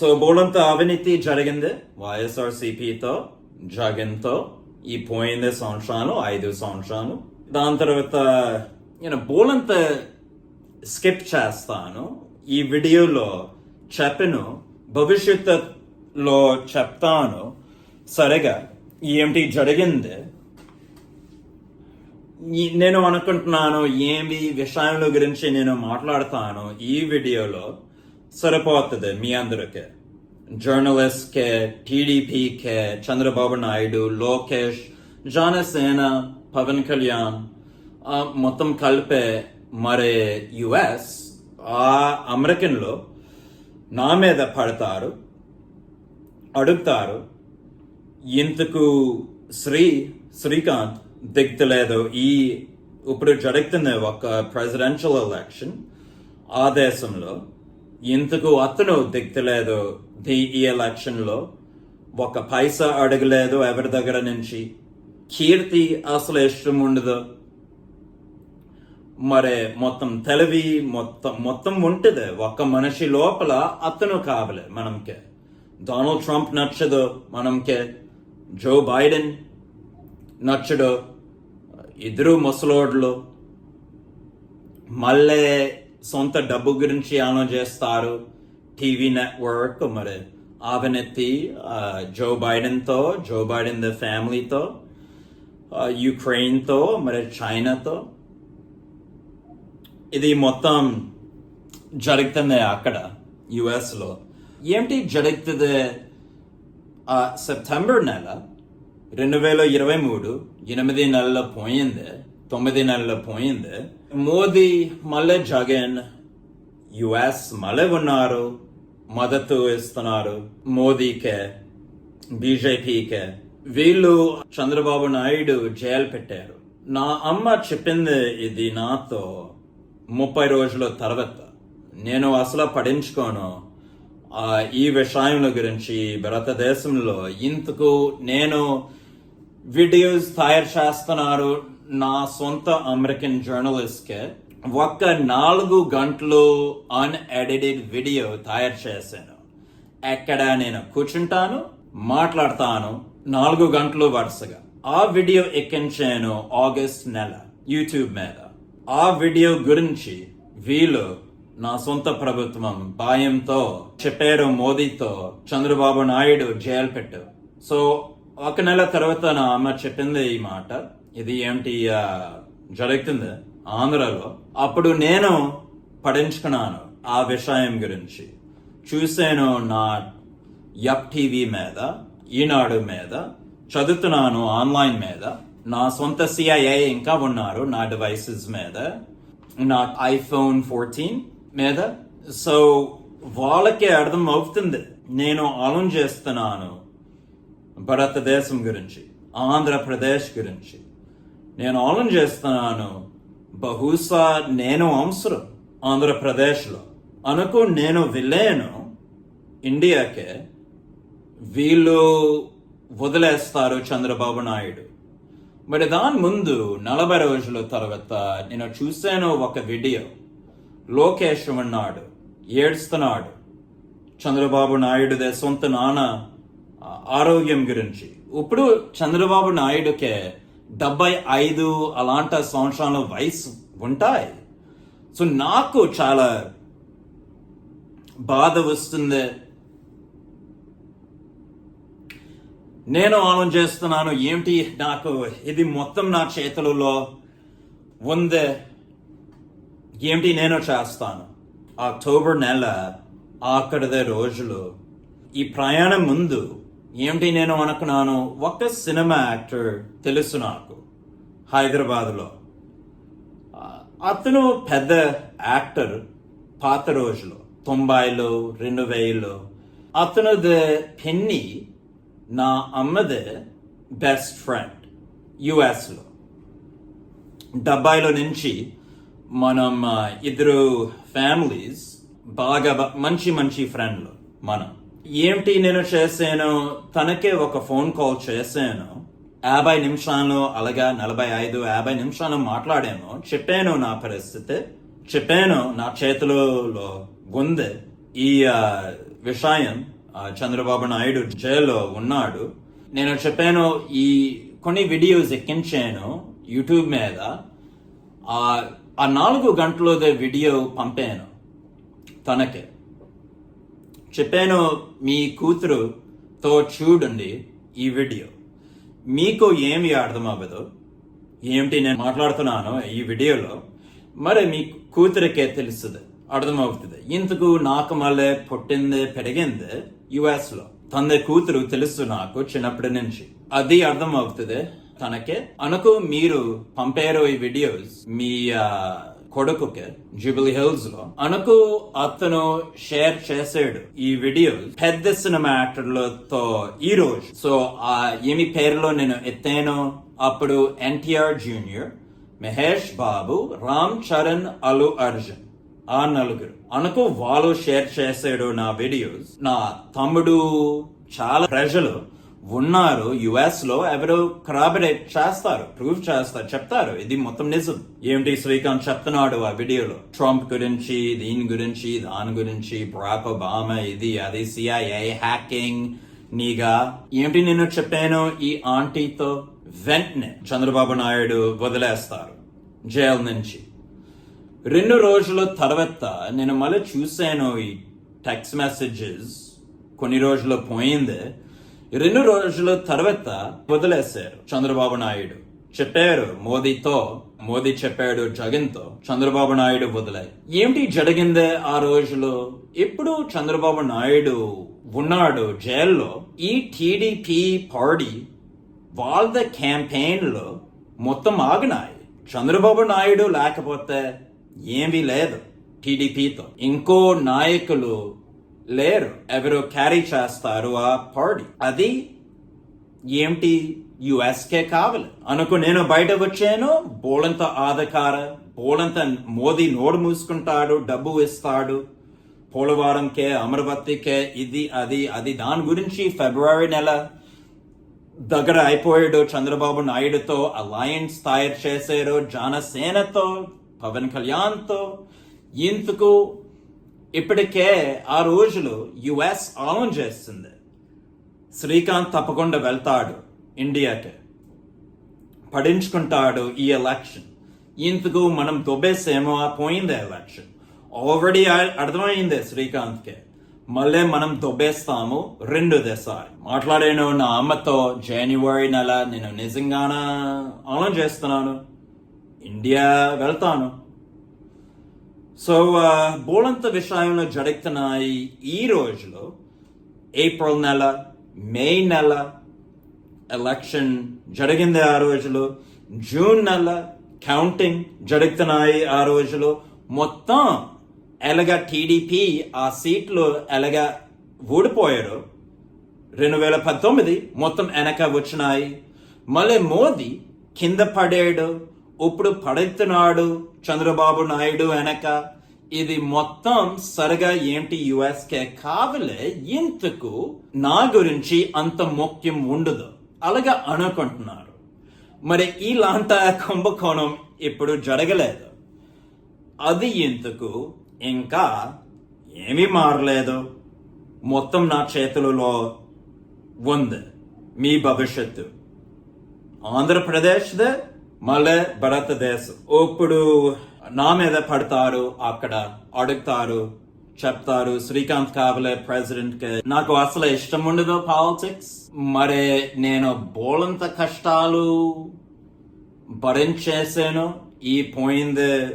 So బోలంత అవినీతి జరిగింది. వైఎస్ఆర్సీపీతో జగన్తో ఈ పోయింది సంవత్సరాలు ఐదు సంవత్సరాలు. దాని తర్వాత నేను బోలంత స్కిప్ చేస్తాను. ఈ వీడియోలో చెప్పను. భవిష్యత్తులో చెప్తాను. సరిగా ఏమిటి జరిగింది? నేను అనుకుంటున్నాను ఏమి విషయాల గురించి నేను మాట్లాడతాను ఈ వీడియోలో. సరిపోతుంది మీ అందరికీ. జర్నలిస్ట్ కే టీడీపీ కే చంద్రబాబు నాయుడు లోకేష్ జనసేన పవన్ కళ్యాణ్ మొత్తం కలిపే మరి యుఎస్ ఆ అమెరికన్లో నా మీద పడతారు అడుగుతారు ఇంతకు శ్రీ శ్రీకాంత్ దిగుతలేదు. ఈ ఇప్పుడు జరుగుతుంది ఒక ప్రెసిడెన్షియల్ ఎలక్షన్ ఆ దేశంలో ఇంతకు అతను దిగుతలేదు? ఈ ఎలక్షన్లో ఒక పైసా అడగలేదు ఎవరి దగ్గర నుంచి? కీర్తి అసలు ఇష్టం ఉండదు. మరి మొత్తం తెలివి మొత్తం మొత్తం ఉంటుంది. ఒక మనిషి లోపల అతను కావలే మనంకే డొనాల్డ్ ట్రంప్ నచ్చదు మనంకే జో బైడెన్ నచ్చడు. ఇద్దరు ముసలోడ్లు. మళ్ళీ సొంత డబ్బు గురించి ఆలోచిస్తారు టీవీ నెట్వర్క్ మరి అవినీతి జో బైడెన్తో జో బైడెన్ ద ఫ్యామిలీతో యుక్రెయిన్తో మరి చైనాతో ఇది మొత్తం జరుగుతుంది అక్కడ యుఎస్లో ఏంటి జరుగుతుంది? సెప్టెంబర్ నెల రెండు వేల ఇరవై మూడు ఎనిమిది నెలల పోయింది. తొమ్మిది నెలల పోయింది. మోదీ మళ్ళీ జగన్ యుఎస్ మళ్ళీ ఉన్నారు మద్దతు ఇస్తున్నారు మోదీకే బీజేపీకే. వీళ్ళు చంద్రబాబు నాయుడు జైలు పెట్టారు. నా అమ్మ చెప్పింది ఇది నాతో ముప్పై రోజుల తర్వాత. నేను అసలు పడించుకోను ఈ విషయముల గురించి భారతదేశంలో ఇంతకు నేను వీడియోస్ తయారు చేస్తున్నారు నా సొంత అమెరికన్ జర్నలిస్ట్కి ఒక్క నాలుగు గంటలు అన్ఎడిటెడ్ వీడియో తయారు చేశాను. ఎక్కడ నేను కూర్చుంటాను మాట్లాడతాను నాలుగు గంటలు వరుసగా. ఆ వీడియో ఎక్కించాను ఆగస్ట్ నెల యూట్యూబ్ మీద. ఆ వీడియో గురించి వీళ్ళు నా సొంత ప్రభుత్వం భయంతో చెప్పారు మోదీతో చంద్రబాబు నాయుడు జైలు పెట్టు సో ఒక నెల తర్వాత నా అమ్మ చెప్పింది ఈ మాట. ఇది ఏంటి జరుగుతుంది ఆంధ్రలో. అప్పుడు నేను పడించుకున్నాను ఆ విషయం గురించి. చూశాను నా ఎఫ్ టీవీ మీద ఈనాడు మీద చదువుతున్నాను ఆన్లైన్ మీద. నా సొంత సిఐఏ ఇంకా ఉన్నారు నా డివైసెస్ మీద. నా ఐఫోన్ ఫోర్టీన్ మీద. సో వాళ్ళకి అర్థం అవుతుంది. నేను ఆలోచిస్తున్నాను భారతదేశం గురించి ఆంధ్రప్రదేశ్ గురించి. నేను ఆలోచన చేస్తున్నాను. బహుశా నేను అవసరం ఆంధ్రప్రదేశ్లో. అనుకో నేను వెళ్ళాను ఇండియాకే వీళ్ళు వదిలేస్తారు చంద్రబాబు నాయుడు. మరి దాని ముందు నలభై రోజుల తర్వాత నేను చూశాను ఒక వీడియో. లోకేష్ ఉన్నాడు ఏడుస్తున్నాడు. చంద్రబాబు నాయుడు సొంత నాన్న ఆరోగ్యం గురించి. ఇప్పుడు చంద్రబాబు నాయుడుకే డెబ్బై ఐదు అలాంటి సంవత్సరాల వయసు ఉంటాయి. సో నాకు చాలా బాధ వస్తుంది. నేను ఆలోచన చేస్తున్నాను ఏమిటి? నాకు ఇది మొత్తం నా చేతులలో ఉంది. ఏమిటి? నేను చేస్తాను. అక్టోబర్ నెల ఆఖరిదే రోజులు. ఈ ప్రయాణం ముందు ఏమిటి నేను అనుకున్నాను? ఒక సినిమా యాక్టర్ తెలుసు నాకు. హైదరాబాద్లో. అతను పెద్ద యాక్టర్ పాత రోజులు తొంభైలో రెండు వేలు అతనుది పెన్ని నా అమ్మది బెస్ట్ ఫ్రెండ్ యుఎస్లో. డెబ్బైలో నుంచి మనం ఇద్దరు ఫ్యామిలీస్ బాగా మంచి మంచి ఫ్రెండ్లు మనం. ఏమిటి నేను చేశాను? తనకే ఒక ఫోన్ కాల్ చేశాను. యాభై నిమిషాలు అలాగా నలభై ఐదు యాభై నిమిషాలు మాట్లాడాను. చెప్పాను నా పరిస్థితి. చెప్పాను నా చేతిలో ఉంది ఈ విషయం చంద్రబాబు నాయుడు జైల్లో ఉన్నాడు. నేను చెప్పాను ఈ కొన్ని వీడియోస్ ఎక్కించాను యూట్యూబ్ మీద. ఆ ఆ నాలుగు గంటలది వీడియో పంపాను తనకే. చెప్పాను మీ కూతురుతో చూడండి ఈ వీడియో. మీకు ఏమి అర్థం అవ్వదు? ఏమిటి నేను మాట్లాడుతున్నాను ఈ వీడియోలో? మరి మీ కూతురికే తెలుస్తుంది అర్థమవుతుంది. ఇంతకు నాకు మళ్ళీ పుట్టింది పెరిగింది యుఎస్లో. తన కూతురు తెలుసు నాకు చిన్నప్పటి నుంచి. అది అర్థం అవుతుంది తనకే. అనుకు మీరు పంపారు ఈ వీడియోస్ మీ ఆ, కొడుకుకి జూబిలీ హిల్స్లో. అనకు అతను షేర్ చేసాడు ఈ వీడియోస్ పెద్ద సినిమా యాక్టర్లతో ఈ రోజు. సో ఆ ఏమి పేరులో నేను ఎత్తాను. అప్పుడు ఎన్టీఆర్ జూనియర్ మహేష్ బాబు రామ్ చరణ్ అల్లు అర్జున్ ఆ నలుగురు. అనకు వాళ్ళు షేర్ చేసాడు నా వీడియోస్ నా తమ్ముడు చాలా ప్రజలు ఉన్నారు. యుఎస్లో ఎవరు కరాబరేట్ చేస్తారు ప్రూవ్ చేస్తారు చెప్తారు. ఇది మొత్తం నిజం. ఏమిటి శ్రీకాంత్ చెప్తున్నాడు ఆ వీడియోలో? ట్రంప్ గురించి దీని గురించి దాని గురించి బ్రాక్ ఒబామా ఇది అది సిఐఏ హ్యాకింగ్ నీగా. ఏమిటి నేను చెప్పాను? ఈ ఆంటీతో వెంటనే చంద్రబాబు నాయుడు వదిలేస్తారు జైలు నుంచి. రెండు రోజుల తర్వాత నేను మళ్ళీ చూశాను ఈ టెక్స్ట్ మెసేజెస్ కొన్ని రోజులు పోయింది. రెండు రోజుల తర్వాత వదిలేశారు చంద్రబాబు నాయుడు. చెప్పారు మోదీతో మోదీ చెప్పాడు జగన్తో చంద్రబాబు నాయుడు వదిలే ఏమిటి జరిగిందే ఆ రోజులో? ఎప్పుడు చంద్రబాబు నాయుడు ఉన్నాడు జైల్లో? ఈ టీడీపీ పార్టీ వాళ్ళ క్యాంపెయిన్లో మొత్తం ఆగినాయి. చంద్రబాబు నాయుడు లేకపోతే ఏమీ లేదు టీడీపీతో. ఇంకో నాయకులు లేరు. ఎవరు క్యారీ చేస్తారు ఆ పార్టీ. అది ఏమిటి? యుఎస్కే కావాలి. అనుకో నేను బయట వచ్చాను. బోలంత ఆధకార బోలంత మోదీ నోరు మూసుకుంటాడు డబ్బు ఇస్తాడు. పోలవరంకే అమరావతికే ఇది అది అది. దాని గురించి ఫిబ్రవరి నెల దగ్గర అయిపోయాడు చంద్రబాబు నాయుడుతో అలయన్స్ తయారు చేశారు. జనసేనతో పవన్ కళ్యాణ్తో. ఇందుకు ఇప్పటికే ఆ రోజులు యుఎస్ ఆన్ చేస్తుంది. శ్రీకాంత్ తప్పకుండా వెళ్తాడు ఇండియాకి. పడించుకుంటాడు ఈ ఎలక్షన్. ఇంతకు మనం దొబ్బేసేమో పోయింది ఎలక్షన్. ఆల్రెడీ అర్థమైంది శ్రీకాంత్కి. మళ్ళీ మనం దొబ్బేస్తాము రెండు దేశాలు మాట్లాడాను నా అమ్మతో జనవరి నెల నేను నిజంగానే ఆన్ చేస్తున్నాను. ఇండియా వెళ్తాను. సో uh, బోలంత విషయంలో జరుగుతున్నాయి ఈ రోజులో ఏప్రిల్ నెల మే నెల ఎలక్షన్ జరిగింది ఆ రోజులో. జూన్ నెల కౌంటింగ్ జరుగుతున్నాయి ఆ రోజులో. మొత్తం ఎలాగా టీడీపీ ఆ సీట్లు ఎలాగా ఊడిపోయారు. రెండు వేల పంతొమ్మిది మొత్తం వెనక వచ్చినాయి. మళ్ళీ మోదీ కింద పడాడు. ఇప్పుడు పడెత్తున్నాడు చంద్రబాబు నాయుడు వెనక. ఇది మొత్తం సరిగా ఏంటి యుఎస్కే? కావలే ఇంతకు నా గురించి అంత ముఖ్యం ఉండదు. అలాగా అనుకుంటున్నారు. మరి ఇలాంటి కుంభకోణం ఇప్పుడు జరగలేదు. అది ఎందుకు? ఇంకా ఏమీ మారలేదు. మొత్తం నా చేతులలో ఉంది. మీ భవిష్యత్తు. ఆంధ్రప్రదేశ్దే మళ్ళీ భారతదేశం ఇప్పుడు నా మీద పడతారు అక్కడ అడుగుతారు చెప్తారు శ్రీకాంత్ కావలే ప్రెసిడెంట్కి నాకు అసలు ఇష్టం ఉండదు పాలిటిక్స్. మరి నేను బోలంత కష్టాలు భరించేసాను ఈ పోయింది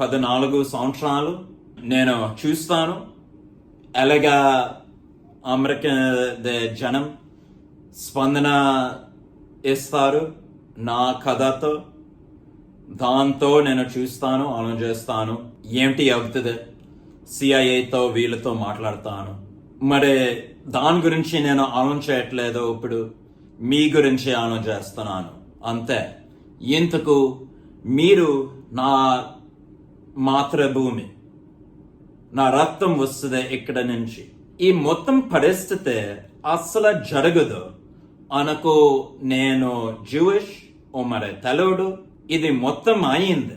పద్నాలుగు సంవత్సరాలు. నేను చూస్తాను. ఎలాగా అమెరికా ద- జనం స్పందన ఇస్తారు. నా కథతో దాంతో నేను చూస్తాను ఆలోచిస్తాను ఏమిటి అవుతుంది? సిఐఏతో వీళ్ళతో మాట్లాడతాను. మరి దాని గురించి నేను ఆలోచించట్లేదు ఇప్పుడు. మీ గురించి ఆలోచిస్తున్నాను అంతే. ఇంతకు మీరు నా మాతృభూమి నా రక్తం వస్తుంది ఇక్కడ నుంచి. ఈ మొత్తం పరిస్థితి అస్సలు జరగదు. అనకు నేను జూయిష్ ఓ మరి ఇది మొత్తం అయింది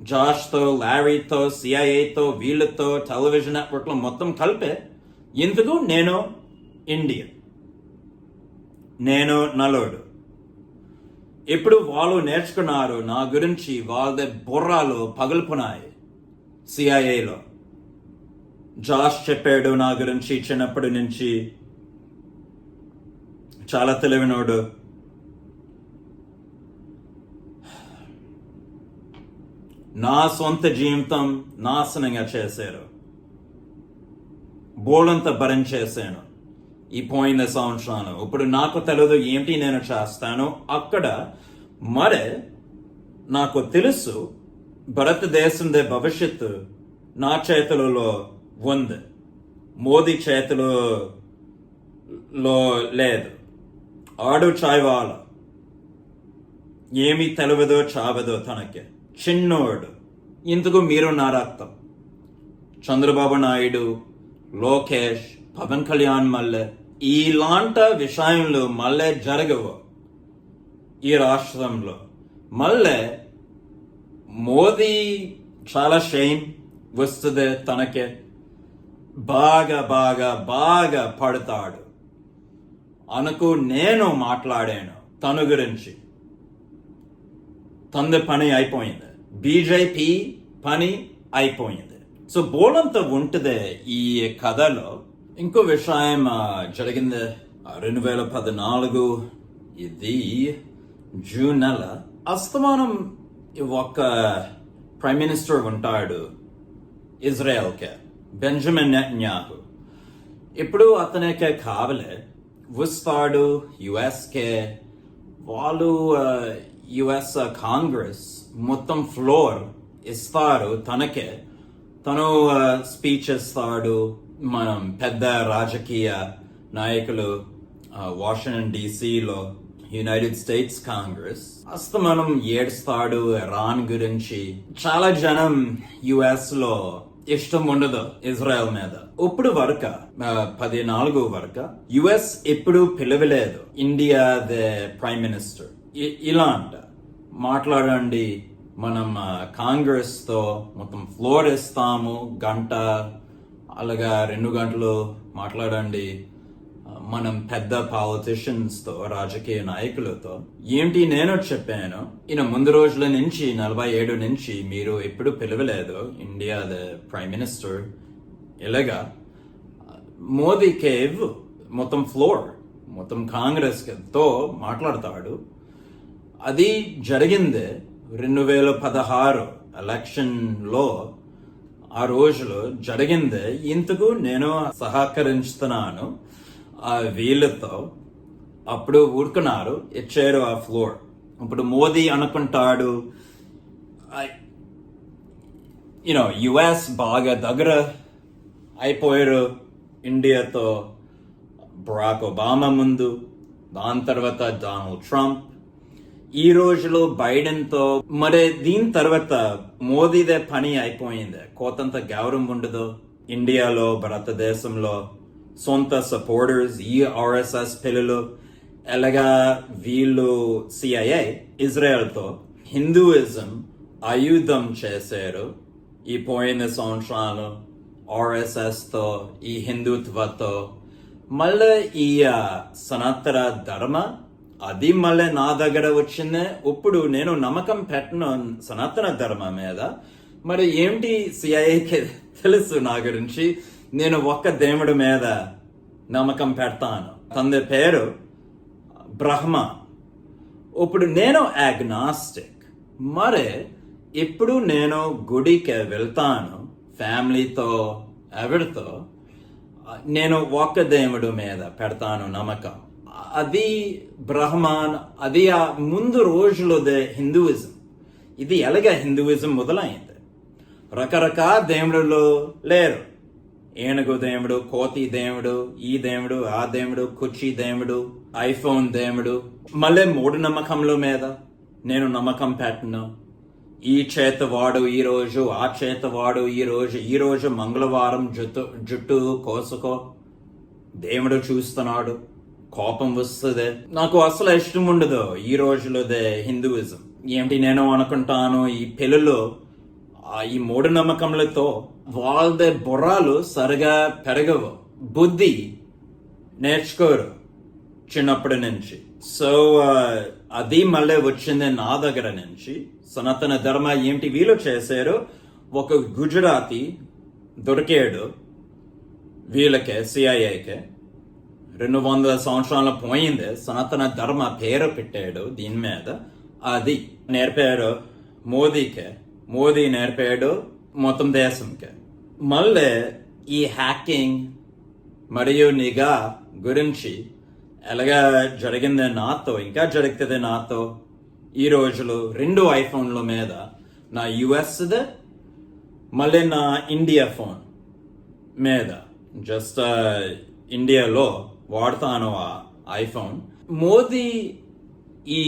జాష్తో లారీతో సిఐఏతో వీళ్ళతో టెలివిజన్ నెట్వర్క్లో మొత్తం కలిపే ఎందుకు నేను ఇండియన్. నేను నలోడు. ఇప్పుడు వాళ్ళు నేర్చుకున్నారు నా గురించి వాళ్ళ బుర్రాలు పగులుపున్నాయి సిఐఏలో జాష్ చెప్పాడు నా గురించి చిన్నప్పటి నుంచి. చాలా తెలివినోడు. నా సొంత జీవితం నాశనంగా చేశారు. బోళంత భరం చేశాను. ఈ పోయిన సంవత్సరాలు. ఇప్పుడు నాకు తెలియదు ఏంటి నేను చేస్తాను. అక్కడ మరి నాకు తెలుసు భారతదేశందే భవిష్యత్తు నా చేతులలో ఉంది. మోదీ చేతులలో లో లేదు. ఆడు చాయ్వాల. ఏమీ తెలియదో చావదో తనకి. చిన్నోడు. ఇందుకు మీరు నారత్తం చంద్రబాబు నాయుడు లోకేష్ పవన్ కళ్యాణ్ మల్లె ఇలాంటి విషయంలో మళ్ళీ జరగవు. ఈ రాష్ట్రంలో మళ్ళీ మోదీ చాలా షేమ్ వస్తుంది తనకే. బాగా బాగా బాగా పడతాడు. అనుకు నేను మాట్లాడాను తను గురించి. తంది పని అయిపోయింది. బీజేపీ పని అయిపోయింది. సో బోలంత ఉంటుంది ఈ కథలో ఇంకో విషయం జరిగింది ఆ, రెండు వేల పద్నాలుగు ఇది జూన్ నెల. అస్తమానం ఒక ప్రైమ్ మినిస్టర్ ఉంటాడు ఇజ్రాయెల్కే బెంజమిన్ న్యాహు ఇప్పుడు అతనికే కావలే వస్తాడు యుఎస్కే వాళ్ళు యుఎస్ కాంగ్రెస్ మొత్తం ఫ్లోర్ ఇస్తారు తనకే. తను స్పీచ్ ఇస్తాడు. మనం పెద్ద రాజకీయ నాయకులు వాషింగ్టన్ డీసీలో యునైటెడ్ స్టేట్స్ కాంగ్రెస్ అస్తమానం ఏడుస్తాడు ఇరాన్ గురించి. చాలా జనం యుఎస్లో ఇష్టం ఉండదు ఇజ్రాయెల్ మీద. ఇప్పుడు వరక పది నాలుగు వరక యుఎస్ ఎప్పుడు పిలవలేదు. ఇండియా ద ప్రైమ్ మినిస్టర్ ఇ- ఇలా అంట మాట్లాడండి. మనం కాంగ్రెస్తో మొత్తం ఫ్లోర్ ఇస్తాము. గంట అలాగా రెండు గంటలు మాట్లాడండి. మనం పెద్ద పాలిటిషియన్స్తో రాజకీయ నాయకులతో. ఏంటి నేను చెప్పాను? ఈయన ముందు రోజుల నుంచి నలభై ఏడు నుంచి మీరు ఎప్పుడు పిలవలేదు. ఇండియా ద ప్రైమ్ మినిస్టర్ ఇలాగా మోదీ కేవ్ మొత్తం ఫ్లోర్ మొత్తం కాంగ్రెస్తో మాట్లాడతాడు. అది జరిగింది రెండు వేల పదహారు ఎలక్షన్లో ఆ రోజులో జరిగింది. ఇంతకు నేను సహకరిస్తున్నాను ఆ వీళ్ళతో అప్పుడు ఊరుకున్నారు ఇచ్చారు ఆ ఫ్లోర్ ఇప్పుడు మోదీ అనుకుంటాడు యూనో యుఎస్ బాగా దగ్గర అయిపోయారు ఇండియాతో బరాక్ ఒబామా ముందు దాని తర్వాత డొనాల్డ్ ట్రంప్ ఈ రోజులో బైడెన్తో మరి దీని తర్వాత మోదీదే పని అయిపోయింది. కోతంత గౌరవం ఉండదు. ఇండియాలో భారతదేశంలో సొంత సపోర్టర్స్ ఈ ఆర్ఎస్ఎస్ పిల్లలు ఎలాగా వీళ్ళు సిఐఐ ఇజ్రాయెల్తో హిందూయిజం ఆయుధం చేశారు. ఈ పోయిన సంవత్సరాలు ఆర్ఎస్ఎస్తో ఈ హిందుత్వతో మళ్ళీ ఈ సనాతన ధర్మ అది మళ్ళీ నా దగ్గర వచ్చింది. ఇప్పుడు నేను నమ్మకం పెట్టను సనాతన ధర్మం మీద. మరి ఏంటి సిఐఏకి తెలుసు నా గురించి. నేను ఒక్క దేవుడి మీద నమ్మకం పెడతాను. తండ్రి పేరు బ్రహ్మ. ఇప్పుడు నేను అగ్నాస్టిక్ మరి ఇప్పుడు నేను గుడికి వెళ్తాను ఫ్యామిలీతో ఎవరితో. నేను ఒక్క దేవుడు మీద పెడతాను నమ్మకం. అది బ్రహ్మాన్ అది ఆ ముందు రోజులదే హిందూయిజం. ఇది ఎలాగ హిందూయిజం మొదలైంది? రకరకాల దేవుడులు లేరు. ఏనుగు దేవుడు కోతి దేవుడు ఈ దేవుడు ఆ దేవుడు కుర్చీ దేవుడు ఐఫోన్ దేవుడు. మళ్ళీ మూడు నమ్మకంల మీద నేను నమ్మకం పెట్టను. ఈ చేత వాడు ఈ రోజు ఆ చేత వాడు ఈ రోజు ఈ రోజు మంగళవారం జుట్టు జుట్టు కోసుకో. దేవుడు చూస్తున్నాడు. కోపం వస్తుంది. నాకు అసలు ఇష్టం ఉండదు ఈ రోజులోదే హిందూయిజం. ఏంటి నేను అనుకుంటాను ఈ పిల్లలు ఆ ఈ మూఢనమ్మకములతో వాళ్ళ బుర్రాలు సరిగా పెరగవు. బుద్ధి నేర్చుకోరు చిన్నప్పటి నుంచి. సో అది మళ్ళీ వచ్చింది నా దగ్గర నుంచి. సనాతన ధర్మ ఏంటి వీళ్ళు చేశారు? ఒక గుజరాతీ దొరికాడు వీళ్ళకే సిఐఏకే రెండు వందల సంవత్సరాల పోయింది సనాతన ధర్మ పేరు పెట్టాడు దీని మీద. అది నేర్పాడు మోదీకే మోదీ నేర్పాడు మొత్తం దేశంకే. మళ్ళీ ఈ హ్యాకింగ్ మరియు నిఘా గురించి ఎలాగా జరిగింది నాతో ఇంకా జరుగుతుంది నాతో ఈ రోజులు రెండు ఐఫోన్ల మీద నా యుఎస్ది మళ్ళీ నా ఇండియా ఫోన్ మీద. జస్ట్ ఇండియాలో వాడతాను ఆ ఐఫోన్. మోదీ ఈ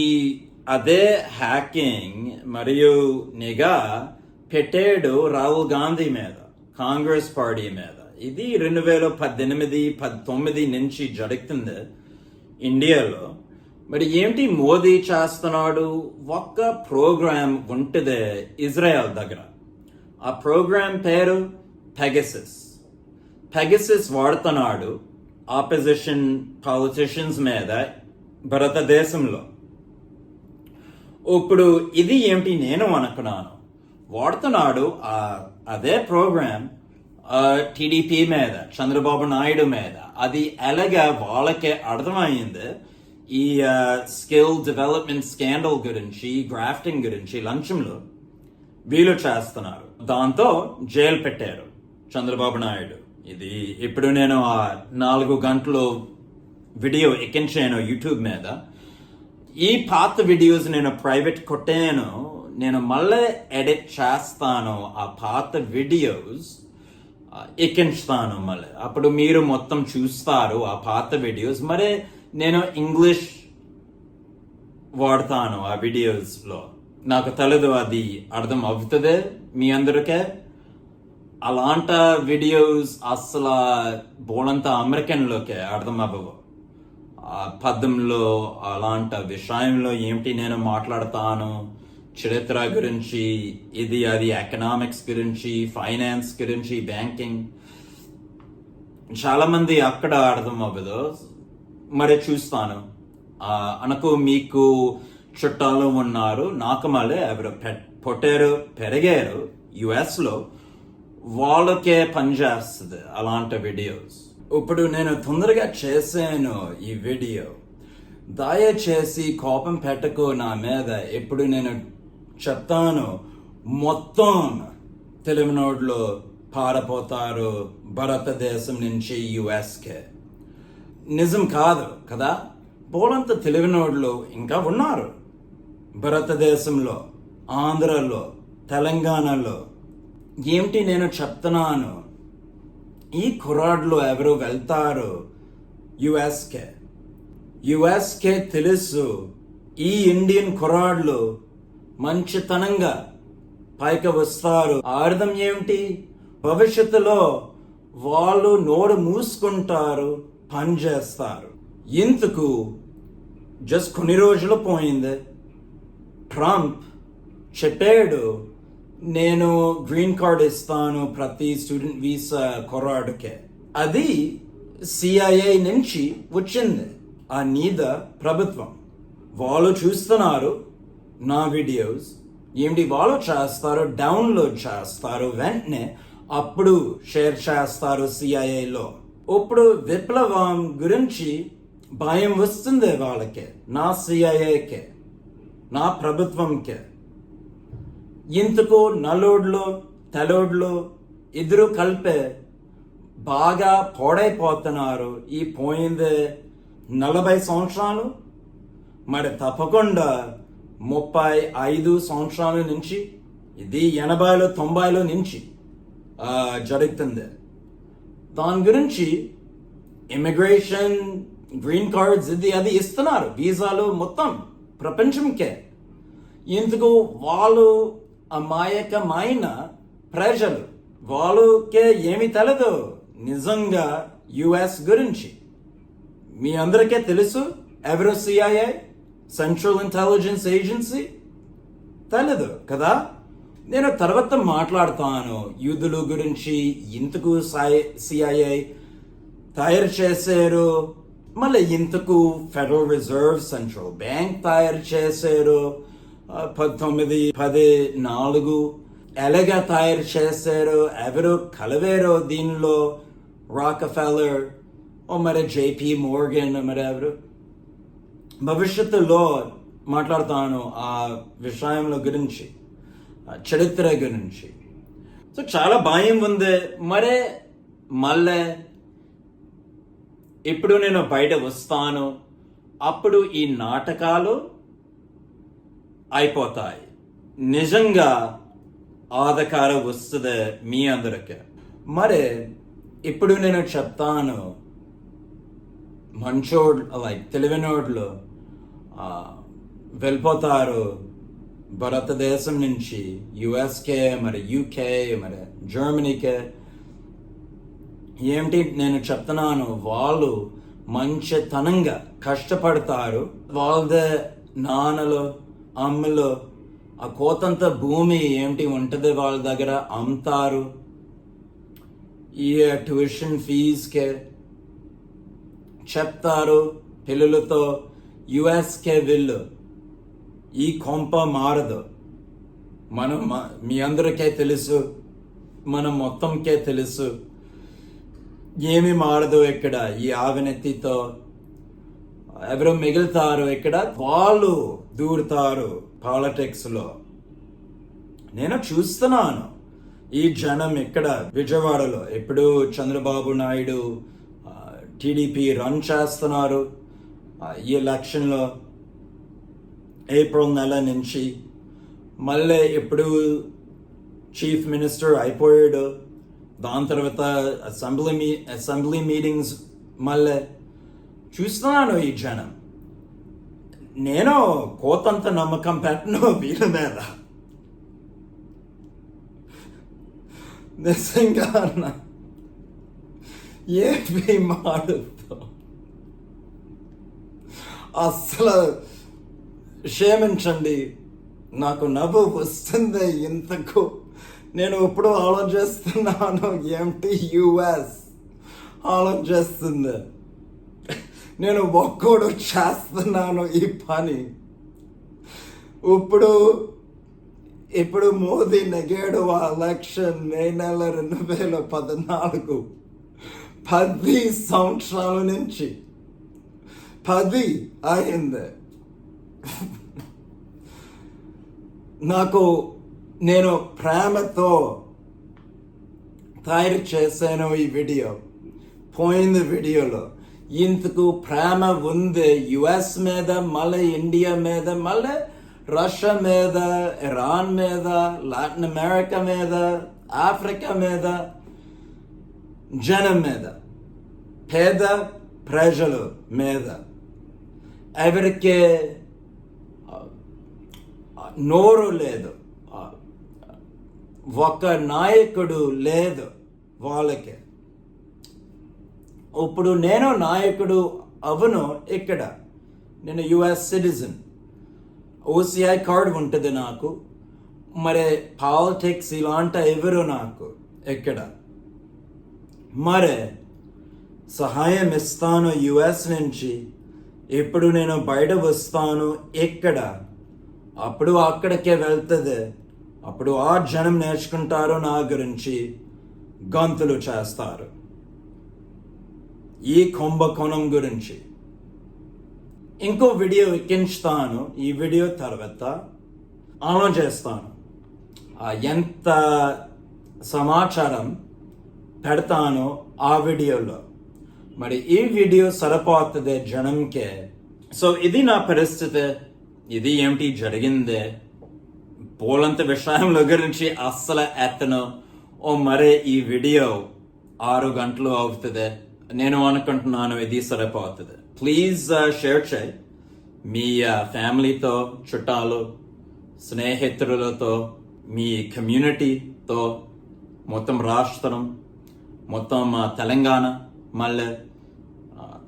అదే హ్యాకింగ్ మరియు నిఘా పెట్టాడు రాహుల్ గాంధీ మీద కాంగ్రెస్ పార్టీ మీద. ఇది రెండు వేల పద్దెనిమిది పంతొమ్మిది నుంచి జరుగుతుంది ఇండియాలో. మరి ఏంటి మోదీ చేస్తున్నాడు? ఒక్క ప్రోగ్రామ్ ఉంటుంది ఇజ్రాయెల్ దగ్గర. ఆ ప్రోగ్రామ్ పేరు పెగసిస్. పెగసిస్ వాడుతున్నాడు ఆపోజిషన్ పాలిటిషియన్స్ మీద భారతదేశంలో. ఇప్పుడు ఇది ఏమిటి నేను అనుకున్నాను. వాడుతున్నాడు అదే ప్రోగ్రామ్ టీడీపీ మీద చంద్రబాబు నాయుడు మీద. అది ఎలాగా వాళ్ళకే అర్థమైంది? ఈ స్కిల్ డెవలప్మెంట్ స్కాండల్ గురించి గ్రాఫ్టింగ్ గురించి లంచంలో వీలు చేస్తున్నారు. దాంతో జైలు పెట్టారు చంద్రబాబు నాయుడు. ఇది ఇప్పుడు నేను ఆ నాలుగు గంటలు వీడియో ఎక్కించాను యూట్యూబ్ మీద. ఈ పాత వీడియోస్ నేను ప్రైవేట్ కొట్టాను. నేను మళ్ళీ ఎడిట్ చేస్తాను. ఆ పాత వీడియోస్ ఎక్కించుతాను మళ్ళీ. అప్పుడు మీరు మొత్తం చూస్తారు ఆ పాత వీడియోస్. మరి నేను ఇంగ్లీష్ వాడతాను ఆ వీడియోస్లో. నాకు తెలదు అది అర్థం అవుతుంది మీ అందరికే? అలాంటి వీడియోస్ అసలు బోలంత అమెరికన్లోకే అర్థం అవ్వవు ఆ పద్యంలో అలాంటి విషయంలో ఏమిటి నేను మాట్లాడతాను? చరిత్ర గురించి ఇది అది ఎకనామిక్స్ గురించి ఫైనాన్స్ గురించి బ్యాంకింగ్ చాలామంది అక్కడ అర్థం అవ్వదు మరి చూస్తాను. అనకు మీకు చుట్టాలు ఉన్నారు. నాకు మళ్ళీ ఎవరు పొట్టారు పెరిగారు. యుఎస్లో లో వాళ్ళకే పనిచేస్తుంది అలాంటి వీడియోస్ ఇప్పుడు నేను తొందరగా చేశాను ఈ వీడియో దయచేసి కోపం పెట్టకు నా మీద. ఎప్పుడు నేను చెప్తాను మొత్తం తెలివినోడ్లో పారపోతారు భారతదేశం నుంచి యుఎస్కే నిజం కాదు కదా? పోలంత తెలివినోడ్లు ఇంకా ఉన్నారు. భారతదేశంలో ఆంధ్రలో తెలంగాణలో ఏమిటి నేను చెప్తున్నాను? ఈ కుర్రాడ్లు ఎవరు వెళ్తారు? యుఎస్కే. యుఎస్కే తెలుసు. ఈ ఇండియన్ కుర్రాడ్లు మంచితనంగా పైకి వస్తారు. అర్థం ఏమిటి? భవిష్యత్తులో వాళ్ళు నోరు మూసుకుంటారు పని చేస్తారు. ఇంతకు జస్ట్ కొన్ని రోజులు పోయింది. ట్రంప్ చెప్పాడు నేను గ్రీన్ కార్డ్ ఇస్తాను ప్రతి స్టూడెంట్ వీసా కుర్రాడుకే అది సిఐఏ నుంచి వచ్చింది. ఆ నీద ప్రభుత్వం. వాళ్ళు చూస్తున్నారు నా వీడియోస్. ఏమిటి వాళ్ళు చేస్తారు డౌన్లోడ్ చేస్తారు వెంటనే అప్పుడు షేర్ చేస్తారు సిఐఏలో ఇప్పుడు విప్లవం గురించి భయం వస్తుంది వాళ్ళకి నా సిఐఏకే నా ప్రభుత్వంకే. ఇంతకు నలోడ్లు తెలోడ్లు ఇద్దరు కలిపే బాగా పాడైపోతున్నారు ఈ పోయింది నలభై సంవత్సరాలు. మరి తప్పకుండా ముప్పై ఐదు సంవత్సరాల నుంచి ఇది ఎనభైలో తొంభైలో నుంచి జరుగుతుంది. దాని గురించి ఇమిగ్రేషన్ గ్రీన్ కార్డ్స్ ఇది అది ఇస్తున్నారు. వీసాలు మొత్తం ప్రపంచంకే. ఇందుకు వాళ్ళు అమాయకమైన ప్రజలు. వాళ్ళకే ఏమి తెలదు. నిజంగా యుఎస్ గురించి. మీ అందరికీ తెలుసు ఎవరు సిఐఏ సెంట్రల్ ఇంటెలిజెన్స్ ఏజెన్సీ తెలదు కదా? నేను తర్వాత మాట్లాడతాను. యూదుల గురించి ఇంతకు సిఐఐ తయారు చేశారు? మళ్ళీ ఇంతకు ఫెడరల్ రిజర్వ్ సెంట్రల్ బ్యాంక్ తయారు చేశారు? పంతొమ్మిది పది నాలుగు. ఎలాగా తయారు చేశారు ఎవరు కలవేరో దీనిలో రాకఫెలర్ ఓ మరి జేపీ మోర్గన్ మరి ఎవరు. భవిష్యత్తులో మాట్లాడతాను ఆ విషయంలో గురించి ఆ చరిత్ర గురించి. సో చాలా భయం ఉంది. మరే మళ్ళీ ఇప్పుడు నేను బయట వస్తాను. అప్పుడు ఈ నాటకాలు అయిపోతాయి. నిజంగా ఆధకారం వస్తుంది మీ అందరికి. మరి ఇప్పుడు నేను చెప్తాను మంచోడ్ లైక్ తెలివినోడ్లు వెళ్ళిపోతారు భారతదేశం నుంచి యుఎస్కే మరి యూకే మరి జర్మనీకే ఏమిటి నేను చెప్తున్నాను వాళ్ళు మంచితనంగా కష్టపడతారు. వాళ్ళ నాన్నలు అమ్మలు. ఆ కోతంత భూమి ఏమిటి? ఉంటుంది వాళ్ళ దగ్గర అమ్ముతారు. ఈ ట్యూషన్ ఫీజుకే చెప్తారు పిల్లలతో. యుఎస్కే వెళ్ళు. ఈ కొంప మారదు. మనం మ- మీ అందరికే తెలుసు. మనం మొత్తంకే తెలుసు. ఏమి మారదు ఇక్కడ ఈ ఆవినెత్తితో. ఎవరు మిగులుతారు ఇక్కడ వాళ్ళు దూరుతారు పాలిటిక్స్లో నేను చూస్తున్నాను ఈ జనం ఇక్కడ విజయవాడలో. ఎప్పుడు చంద్రబాబు నాయుడు టీడీపీ రన్ చేస్తున్నారు ఈ ఎలక్షన్లో. ఏప్రిల్ నెల నుంచి మళ్ళీ ఎప్పుడు చీఫ్ మినిస్టర్ అయిపోయాడు. దాని తర్వాత అసెంబ్లీ మీ అసెంబ్లీ మీటింగ్స్ మళ్ళీ చూస్తున్నాను ఈ జనం. నేను కోతంత నమ్మకం పెట్టను వీళ్ళ మీద. నిజంగా అన్న ఏమి మాడుతో అస్సలు క్షేమించండి నాకు నవ్వు వస్తుంది ఇంతకు. నేను ఇప్పుడు ఆలోచిస్తున్నాను ఏంటి యుఎస్? ఆలోచిస్తుంది. నేను ఒక్కడు చేస్తున్నాను ఈ పని. ఇప్పుడు ఇప్పుడు మోదీ నెగేడు ఎలక్షన్ మే నెల రెండు వేల పద్నాలుగు. పది సంవత్సరాల నుంచి పది అయింది. నాకు నేను ప్రేమతో తయారు చేశాను ఈ వీడియో. పోయింది వీడియోలో. ఇంతకు ప్రేమ ఉంది. యుఎస్ మీద మళ్ళీ ఇండియా మీద మళ్ళీ రష్యా మీద ఇరాన్ మీద లాటిన్ అమెరికా మీద ఆఫ్రికా మీద జనం మీద పేద ప్రజలు మీద. ఎవరికి నోరు లేదు. ఒక నాయకుడు లేదు వాళ్ళకి. ఇప్పుడు నేను నాయకుడు అవును ఇక్కడ. నేను యుఎస్ సిటిజన్ ఓసిఐ కార్డు ఉంటుంది నాకు. మరి పాలిటిక్స్ ఇలాంటి ఎవరు నాకు? ఎక్కడ? మరి సహాయం ఇస్తాను యుఎస్ నుంచి. ఇప్పుడు నేను బయట వస్తాను ఎక్కడ అప్పుడు అక్కడికే వెళ్తుంది. అప్పుడు ఆ జనం నేర్చుకుంటారు నా గురించి. గంతులు చేస్తారు. ఈ కుంభకోణం గురించి. ఇంకో వీడియో ఎక్కించుతాను ఈ వీడియో తర్వాత ఆలోచిస్తాను. ఆ ఎంత సమాచారం పెడతాను ఆ వీడియోలో. మరి ఈ వీడియో సరిపోతుంది జనంకే. సో ఇది నా పరిస్థితి. ఇది ఏమిటి జరిగింది? పోలంత విషయంలో గురించి అస్సలు ఎత్తను. ఓ మరే ఈ వీడియో ఆరు గంటలు అవుతుంది. నేను అనుకుంటున్నాను ఇది సరిపోతుంది. ప్లీజ్ షేర్ uh, చేయి. మీ uh, ఫ్యామిలీతో చుట్టాలు స్నేహితులతో మీ కమ్యూనిటీతో మొత్తం రాష్ట్రం మొత్తం uh, తెలంగాణ మళ్ళీ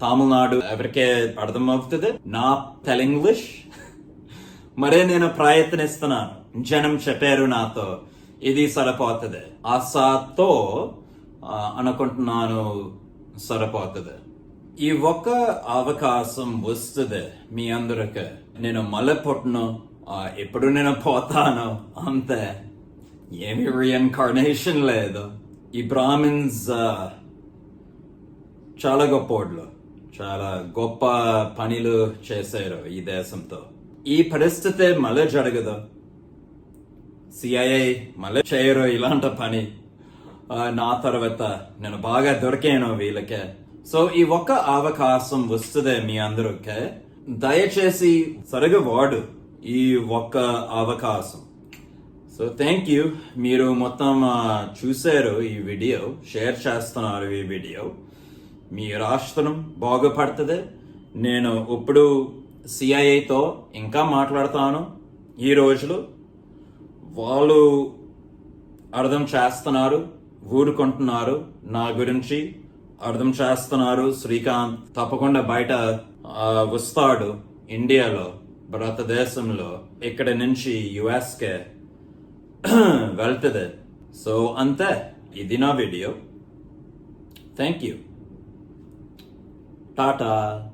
తమిళనాడు ఎవరికే అర్థమవుతుంది? నా తెలంగ్లీష్ మరే నేను ప్రయత్నిస్తున్నాను. జనం చెప్పారు నాతో. ఇది సరిపోతుంది. ఆసాతో అనుకుంటున్నాను. సరిపోతుంది. ఈ ఒక్క అవకాశం వస్తుంది మీ అందరికి. నేను మళ్ళీ పుట్టను ఎప్పుడు నేను పోతాను అంతే. ఏమి రీఎన్కార్నేషన్ లేదు. ఈ బ్రాహ్మిన్స్ ఆ, చాలా గొప్పోడ్లు చాలా గొప్ప పనులు చేశారు ఈ దేశంతో. ఈ పరిస్థితి మళ్ళీ జరగదు. సిఐఐ మళ్ళీ చేయరు ఇలాంటి పని. నా తర్వాత నేను బాగా దొరికాను వీళ్ళకే. సో ఈ ఒక్క అవకాశం వస్తుంది మీ అందరికి. దయచేసి సరిగా వాడు ఈ ఒక్క అవకాశం. సో థ్యాంక్ యూ మీరు మొత్తం చూశారు ఈ వీడియో షేర్ చేస్తున్నారు ఈ వీడియో. మీ రాష్ట్రం బాగుపడుతుంది. నేను ఇప్పుడు సిఐఏతో ఇంకా మాట్లాడతాను. ఈ రోజులు వాళ్ళు అర్థం చేస్తున్నారు. ఊరుకుంటున్నారు. నా గురించి అర్థం చేస్తున్నారు శ్రీకాంత్. తప్పకుండా బయట వస్తాడు ఇండియాలో భారతదేశంలో ఇక్కడ నుంచి యుఎస్కే వెళ్తుంది. సో అంతే. ఇది నా వీడియో. Thank you tata.